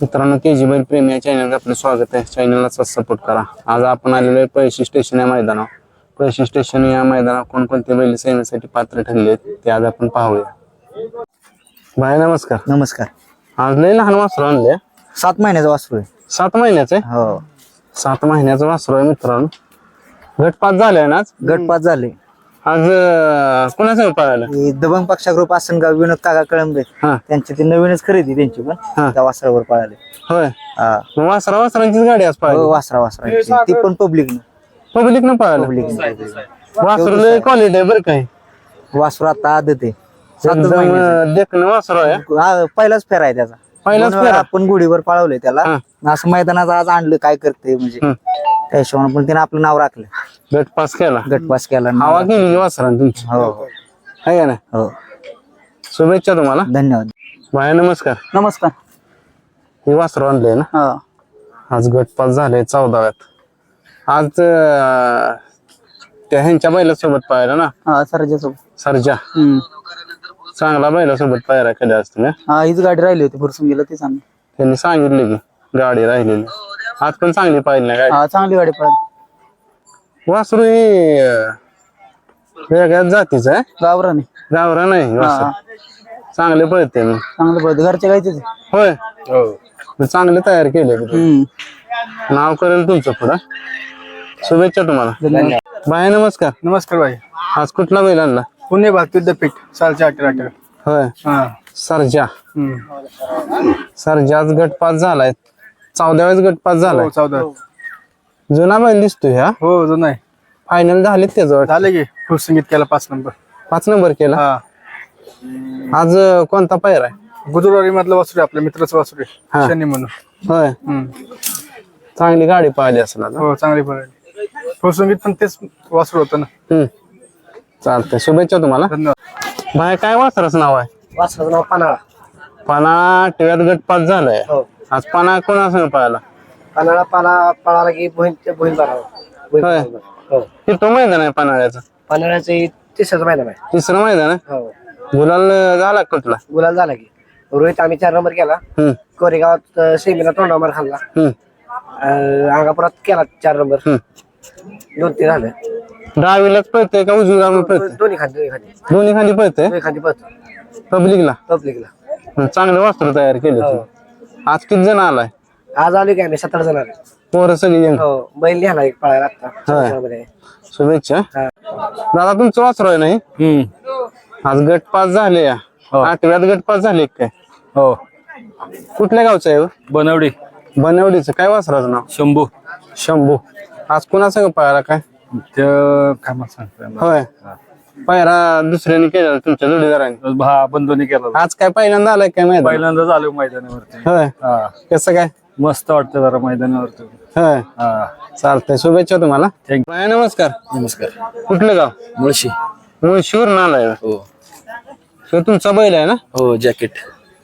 मित्रांनो के जी बैल प्रेमी या चॅनलवर आपलं स्वागत आहे. चॅनलला सपोर्ट करा. आज आपण आलेलो आहे पैसे स्टेशन या मैदानावर. पैसे स्टेशन या मैदानावर कोणकोणते बैल सेवेसाठी पात्र ठरले आहेत ते आज आपण पाहूया. भाई नमस्कार. नमस्कार. आज लय लहान वासरू आणले सात महिन्याचा वासरू आहे. सात महिन्याचं आहे? हो. सात महिन्याचं वासरू आहे मित्रांनो. गटपात झालाय ना आज? गटपात झाले आज अं, कोणासंग पळायला हे दबंग पक्षा ग्रुप आसनगाव विनोद काका कळंबे. हा. त्यांची ती नवीनच खरेदी त्यांची हा. पण त्या वासरावर पळाले. होय. हा. मग वासरा वासरांचीच गाडी आज हो, पळाली वासरा वासरा ती पण पब्लिक पब्लिक न पळायला पब्लिक वासरू लय क्वालिटी आहे. बरं काही वासरू आता आदत आहे. सातच एकदम महिन्याचं. अं, देखणं वासरू आहे. हा, पहिलाच फेरा आहे त्याचा. पहिलाच दोन वेळा आपण गुढीवर पळवलंय त्याला. हा. असं मैदानात आज आणलं काय करते म्हणजे. हम्म. त्या हिशोबाने पण तिने आपलं नाव राखलं. गट पास केला. गटपास केला हवा केली वासरान तुमची. हो. हो आहे का ना हो. शुभेच्छा तुम्हाला. धन्यवाद. भाया नमस्कार. नमस्कार. हे वासरू आणले ना? हा. आज गटपास झाले चौदाव्यात. आज अं, त्या ह्यांच्या बैलासोबत पाहिलं ना? हा सरजासोबत. सरजा. हम्म. चांगला बैलासोबत पायरा केला असतो ना? हा हीच गाडी राहिली होती फुरसुंगीला ते सांग त्यांनी सांगितले की गाडी राहिलेली. आज पण चांगली पाहिली ना हा चांगली गाडी पळाली. वासरू हे अं, वेगळ्याच जातीचं आहे. गावराने. गावरा नाही वासरू. चांगले पळते मी चांगलं पळते. घरच्या गायचे ते होय. मी चांगले तयार केले हम्म. नाव करेल तुमचं पुढं. शुभेच्छा तुम्हाला. धन्यवाद. बाय नमस्कार. नमस्कार भाई. आज कुठला बैल आणला? पुणे भाग विद्यापीठ सालच्या अठरा अठरा. होय. हा. सरजा. हम्म. सरजा आज गटपास झालाय. चौदाव्याच गटपास झालाय. हो चौदा. जुना बैल दिसतोय हा? हो जो नाही फायनल झाले त्याजवळ झाले की फुलसंगीत केला पाच नंबर. पाच नंबर केला? हा. आज अं, कोणता पैर आहे? गुजरावाडी मधलं वासरू आहे, आपल्या मित्राचं वासरू हा. आहे शनी म्हणून. होय. हम्म. चांगली गाडी पाहिली असेल आता. हो चांगली पळाली. फुलसंगीत पण तेच वासरू होतं ना. हम्म. चालतंय. शुभेच्छा तुम्हाला. धन्यवाद. बाय काय वासराचं नाव आहे? वासराचं नाव पानाळा पाना टिव्यात गटपास झालाय. हो. आज पाना कोणासंग पाहिला पानाळा पाला पळाला की बोहीन बारावा होय. हो. किती मैदान आहे पानाळ्याचं? पानाळ्याचं तिसरं मैदान आहे. तिसरं मैदान आहे? हो. गुलाल अं, झाला का कुठला? गुलाल झाला की. रोहित आम्ही चार नंबर केला. हम्म. कोरेगावात अं, सेमीला तोंडा मार खाल्ला. हम्म. अं, अंगापुरात केला चार नंबर. हम्म. दोन तीन झाले. डावीलाच पळतंय का उजवी डावी पळतंय? दोन्ही खांदी दोन्ही खांदी दोन्ही खाली पळतंय? दोन्ही खांदी पळतो पब्लिकला पब्लिकला चांगलं वस्त्र तयार केले. आज किती जण आलाय? आज आलो की आम्ही सतरा जण आले पोरं सगळी जण हो बैल लिहाला एक पळायला आता. मध्ये. शुभेच्छा. हा. दादा तुमचं वासर आहे नाही आज गटपास झाले या. आठव्यात गटपास झाले काय? हो. कुठल्या गावचं आहे हो? बनवडी. बनवडीचं. काय वासराचं नाव? शंभू. शंभू. आज कुणासंग पाहायला काय? काय मला सांगतो होय. पायरा दुसऱ्याने केला तुमच्या जोडीदाराने. भा बंधूने केला आज काय पहिल्यांदा आलाय काय माहिती पहिल्यांदा झालो मैदानावरती. होय. हा. कसं काय? मस्त वाटतं जरा मैदानावरती. होय. हा. चालतंय. शुभेच्छा तुम्हाला. Thank बाया, नमस्कार. नमस्कार. कुठलं गाव? मुळशी. मुळशीवर आलाय हो. तो तुमचा बैल आहे ना? हो जॅकेट.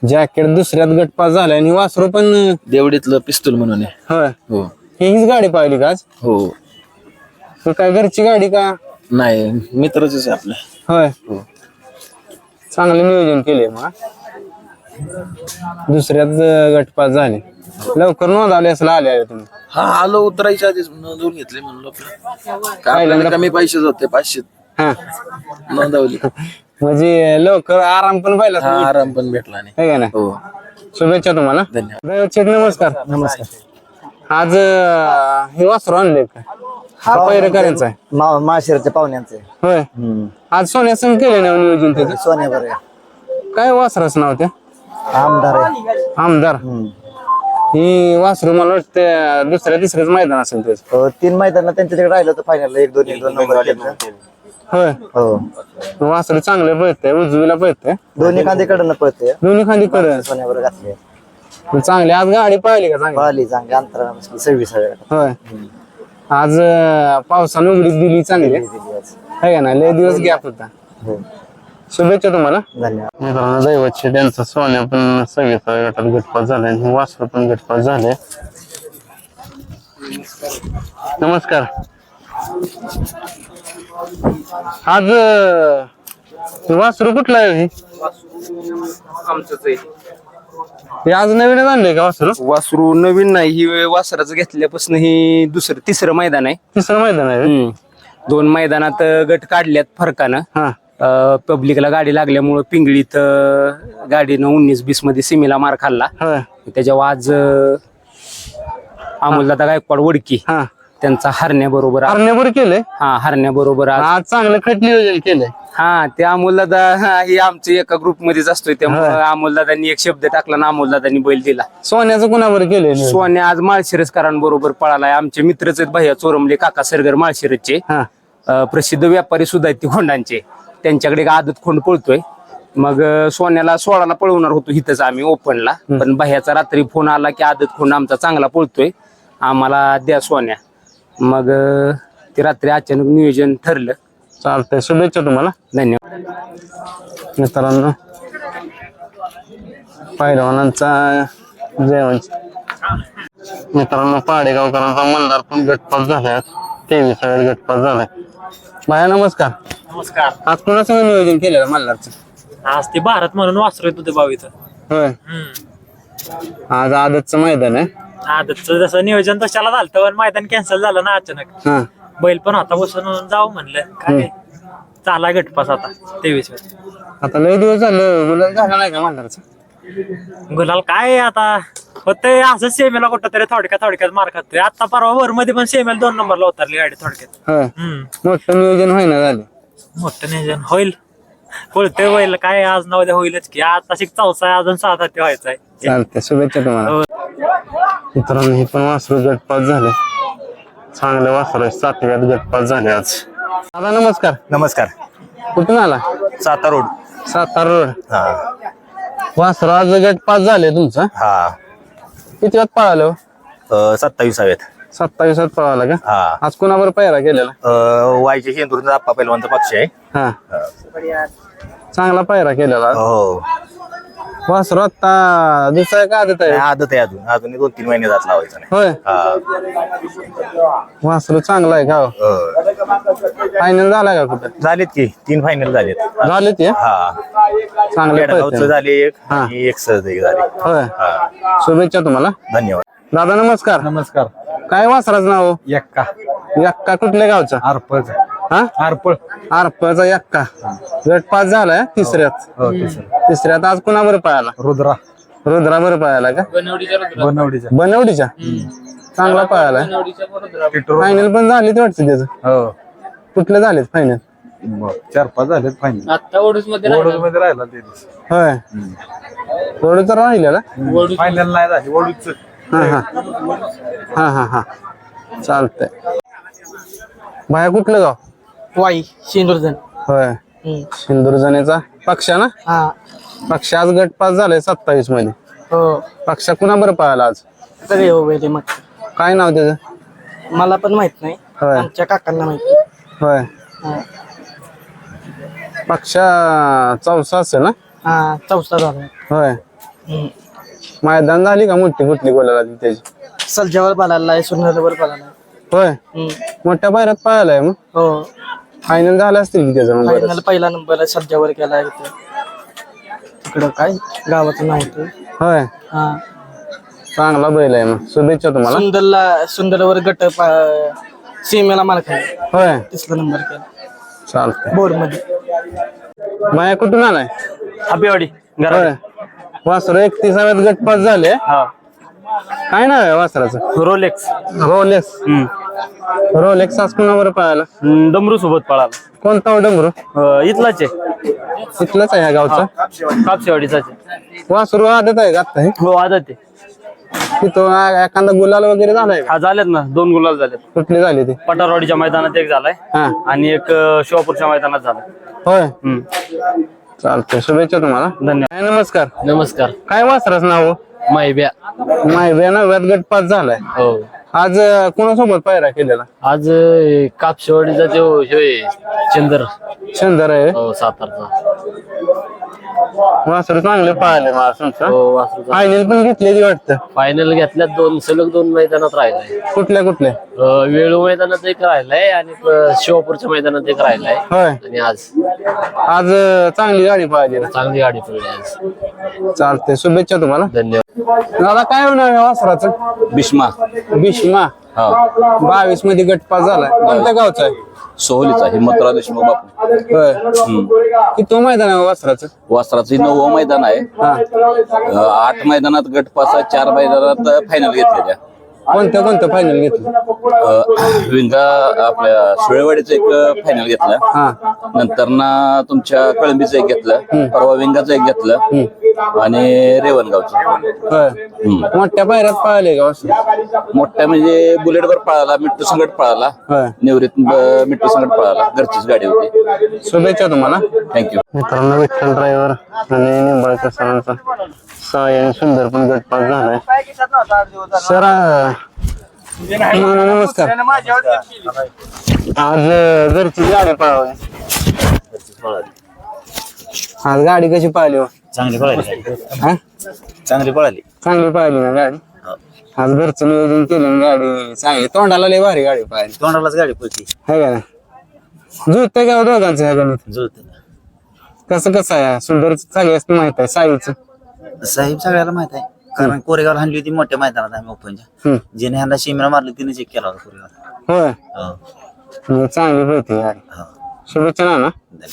जॅकेट दुसऱ्यात गटपास झालाय आणि वासरू पण अं, देवडीतलं पिस्तूल म्हणून आहे. होय. हो. ही हीच गाडी पाहिली का आज? हो. तो काय घरची गाडी का? नाही मित्रच आहे आपलं. होय. हो. चांगलं नियोजन केले मग दुसऱ्यात अं, गटपास झाले. लवकर नोंदवले असलं आले आहे तुम्ही. हा आलो उतरायच्या आधीच नोंदवून घेतले म्हणलो आपलं काय आपल्याला कमी पैसेच होते पाचशे. हा. नोंदवली. म्हणजे लवकर आराम पण पाहिला हा आराम पण भेटला नाही. का ना हो. शुभेच्छा तुम्हाला. धन्यवाद. ड्रायव्हर शेठ नमस्कार. नमस्कार. आज अं, हे वासरू आणले का? हा पैर करायचा आहे. माळशिरच्या पाहुण्यांचे होय. आज सोन्या संघ केले ना नियोजन त्याचं? सोन्यावर काय वासराचं नाव त्या? आमदार आहे. आमदार. ही वासरू मला वाटतं दुसऱ्या तिसऱ्याच मैदान असेल त्याचं. हो, तीन मैदानाला त्यांच्या तिकडे राहिलं होतं फायनल एक दोन एक दोन नंबर. होय. हो. वासरू चांगले पळतंय उजवीला पळतंय. दोन्ही खांदेकडनं पळते दोन्ही खाली कर सोन्यावर घातले चांगले आज गाडी पाहिली का चांगली? पळाली चांगली. अंतरा सव्वीस हजार होय. आज अं, पावसानं उघडीत दिली चांगली. आहे का ना लय दिवस गॅप होता. हो. शुभेच्छा तुम्हाला. धन्यवाद. मित्रांनो दैवतचे त्यांचा सोन्या पण सव्वीसाव्या गटात गटपास झालाय आणि वासरू पण गटपास झाले. नमस्कार. आज अं, वासरू कुठला आहे? हे? आमचंच आहे. हे आज नवीनच आणलंय का वासरू? वासरू नवीन नाही ही वासराचं घेतल्यापासून ही दुसरं तिसरं मैदान आहे. तिसरं मैदान आहे हम्म. दोन मैदानात गट काढल्यात फरकानं. हा. अं, पब्लिकला गाडी लागल्यामुळं पिंगळीत अं, गाडीनं उन्नीस बीसमध्ये सिमीला मार खाल्ला. होय. त्याच्यावर आज अं, अमोलदादा गायकवाड वडकी. हा. त्यांचा हरण्याबरोबर हरण्यावर केलंय? हा हरण्याबरोबर आज. आज चांगलं खट नियोजन केलंय. हा ते अमोलदादा हा, हे आमचं एका ग्रुप मध्येच असतोय त्यामुळे अमोलदादांनी एक शब्द टाकला ना अमोलदादांनी बैल दिला. सोन्याचं कुणावर केलंय नियोजन? सोन्या आज माळशिरसकरांबरोबर पळालाय. आमचे मित्रच आहेत भैया चोरमले काका सरगर माळशिरसचे. हा. अं, प्रसिद्ध व्यापारी सुद्धा आहेत ते खोंडांचे. त्यांच्याकडे एक आदत खोंड पळतोय. मग अं, सोन्याला सोळाला पळवणार होतो इथंच आम्ही ओपनला. पण भैयाचा रात्री फोन आला की आदत खोंड आमचा चांगला पळतोय. आम्हाला द्या सोन्या. मग अं, ते रात्री अचानक नियोजन ठरलं. चालतंय. शुभेच्छा तुम्हाला. धन्यवाद. मित्रांनो पैलवानांचा जेवण. मित्रांनो पाडेगावकरांचा मल्हार पण गटपास झालाय. तेवीसाव्या गटपास झालाय. बाया नमस्कार. नमस्कार. आज कोणासंग नियोजन केलेलं मल्हारचं आज ते भारत म्हणून वासरू येत होते बावीचं होय. आज आदतचं मैदान आहे. आदतचं जसं नियोजन तशाला झालं पण मैदान कॅन्सल झालं ना अचानक. हा. बैल पण होता बसून जाऊ म्हणलं. काय? झाला गटपास आता तेवीस आता लय दिवस झालं मुलं झाला नाही का गुलाल काय आता? होतंय असं सेमेला कुठं तरी थोडक्यात थोडक्यात मार खातोय आता परवा वर मध्ये पण सेमेला दोन नंबरला उतरली गाडी थोडक्यात. हम्म. मोठं नियोजन होईना झालं. मोठं नियोजन होईल. पळतोय बैल काय आज नऊ होईलच की. आता शिक चौसा आहे अजून सहा सात व्हायचा आहे. चालतंय शुभेच्छा तुम्हाला. मित्रांनो हे पण वासरू गटपास झाले. चांगले वासरू सातव्यात गटपास झाले आज. दादा नमस्कार. नमस्कार. कुठून आला? सातारा रोड. सातारा रोड. हा. वासरू आज गटपास झाले तुमचं? हा. किती वाजता पळालो अ, सत्तावीसाव्यात. सत्तावीसात पळाला का? हा. आज कोणावर पैरा केलेला? अ, वायचे हिंदूचा आप्पा पैलवानचा पक्ष आहे. हा. चांगला पैरा केलेला. हो. वासरू आता दुसरा का आदत आहे? आदत आहे अजून. अजून दोन तीन महिने जात लावायचं नाही. होय. हा. वासरू चांगला आहे का फायनल झाला का कुठं? झालेत की तीन फायनल झालेत. झाले ते हा. चांगले पेडगावचं. झाले एक हा. आणि एक सहज एक झाले. होय. हा. शुभेच्छा तुम्हाला. धन्यवाद. दादा नमस्कार. नमस्कार. काय वासराचं नाव? एक्का यक्का कुठल्या गावचा? आरपळ हा? आरपळ. आरपचा यक्का गट पास झालाय तिसऱ्यात. हो तिसरं तिसऱ्यात. आज कुणाबर पायाला रुद्रा. रुद्राबर पायाला का? बनवडीचा बनवडीच्या. चांगला पायाला टिटूर फायनल पण झालीच वाटतं त्याचं. हो. कुठले झालेत फायनल बरं. चार पाच झालेत फायनल आता ओडूसमध्ये राहिला ते होय. थोडं तर राहिलेला. फायनल नाही झाली ओडूच. हा हा. हा हा हा. चालतंय. बाया कुठलं गाव? वाई शेंदुरजण होय. सिंदूरजनेचा पक्षा ना? हा. पक्ष आज गट पास झालाय सत्तावीसमध्ये. हो. पक्षा कुणाबर पायाला आज? सगळे हो गेले मग काय नाव त्याचं? मला पण माहीत नाही. होय. आमच्या काकांना माहिती होय. हा. पक्षा चौसा असेल ना? हा चौथा झाला. होय. हम्म. मैदान झाली का मोठी? कुठली गोलाला त्याची? सलजावर पळाला सुंदरवर पळाला होय. मोठ्या पायऱ्यात पाहायलाय मग? हो. फायनल झालं असतील की त्याचं मग फायनल पहिला नंबर सलजावर केला इथं तिकडं काय? गावाचं नाव होतं. होय. हा. चांगला बैल आहे मग. शुभेच्छा तुम्हाला. सुंदरला सुंदरवर गट सीमेला माल खायला होय. तिसरा नंबर केला. चालतंय. बोर्डमध्ये माया कुठून आलाय? हापेवाडी होय. वासर एकतीसाव्यात गट पास झाले काय नाव आहे वासराचं? रोलेक्स. रोलेक्स. रोलेक्स आज कुणावर पाहायला डमरू सोबत पळाला. कोणता हो डमरू? इथलाच आहे. इथलंच आहे ह्या गावचा? कापसेवाडीचाच वासरू आदत आहे का आता हे? हो आदत आहे. तिथं आ- एखादा गुलाल वगैरे झालाय का? हा झालेत ना. दोन गुलाल झालेत. कुठली झाली ती? पटारवाडीच्या मैदानात एक झालाय हा. आणि एक अं, शिवापूरच्या मैदानात झालाय. होय? चालतंय. शुभेच्छा तुम्हाला. धन्यवाद. काय नमस्कार. नमस्कार. काय वासराच नाव? मायब्या माहिती ना वेद गट पास झालाय. हो. आज अं, कोणासोबत पायरा केलेला? आज कापशेवाडीचा जो होय चंदर. शंदर आहे. हो सातारचा. वासर चांगले पाहिले मला तुमचं हो वासरूचा फायनल पण घेतलेली वाटतं. फायनल घेतल्यात दोन सलग दोन मैदानात राहिलाय. कुठल्या कुठल्या? अं, वेळू मैदानात एक राहिलाय आणि शिवापूरच्या मैदानात एक राहिलाय. होय. आणि आज. आज अं, चांगली गाडी पाहिजे. चांगली गाडी पडली आज. चालते शुभेच्छा तुम्हाला. धन्यवाद. दादा काय होणार आहे वासराचं? भीष्मा. भीष्मा. हा. बावीसमध्ये गटपास झालाय. कोणत्या गावचा आहे? सोहलीचा हिम्मतराव देशमुख बापू. होय. किती मैदान आहे वासराचं? वासराचं नववं मैदान आहे. हा. अं, आठ मैदानात गट पास आहे, चार मैदानात फायनल घेतलेल्या. कोणत्या कोणत्या फायनल घेतलं? अं, विंगा आपल्या सुळेवाडीचं एक फायनल घेतलं. हा. नंतर ना तुमच्या कळंबीचं एक घेतलं. परवा विंगाचं एक घेतलं. आणि रेवणगावचं. होय. हम्म. मोठ्या पायऱ्यात पाहिले का मोठ्या म्हणजे बुलेटवर पळाला मिट्टू संगट पळाला. होय. निवृत्त ब- मिट्टू संगट पळाला. घरचीच गाडी होती. शुभेच्छा तुम्हाला. थँक्यू मित्रांनो विठ्ठल ड्रायव्हर आणि निंबाळकर सरांचा सायन सुंदर पण गटपास झालाय. सर अं, नमस्कार. आज अं, घरची गाडी पळावी आज गाडी कशी पाहिली हो? चांगली पळाली. हा? चांगली पळाली. चांगली पाहिली ना गाडी? आज घरचं नियोजन केलं ना गाडी. चांगली. तोंडाला लय भारी गाडी पाहिली तोंडालाच गाडी पळती. है का नाही? जुळतंय का हो दोघांचं ह्या गणित? जुळत कसं कसं आहे? सुंदर सगळ्याच माहीत आहे. साईचं साहेब सगळ्याला माहीत आहे. कारण कोरेगावला हाणली होती मोठ्या मैदानात आम्ही ओपनच्या. हम्म. जिने ह्यांना शिमला मारली तिने चेक केला होता कोरेगावला. होय. हो. चांगली होती गाडी. हो. शुभेच्छा ना धन्यवाद.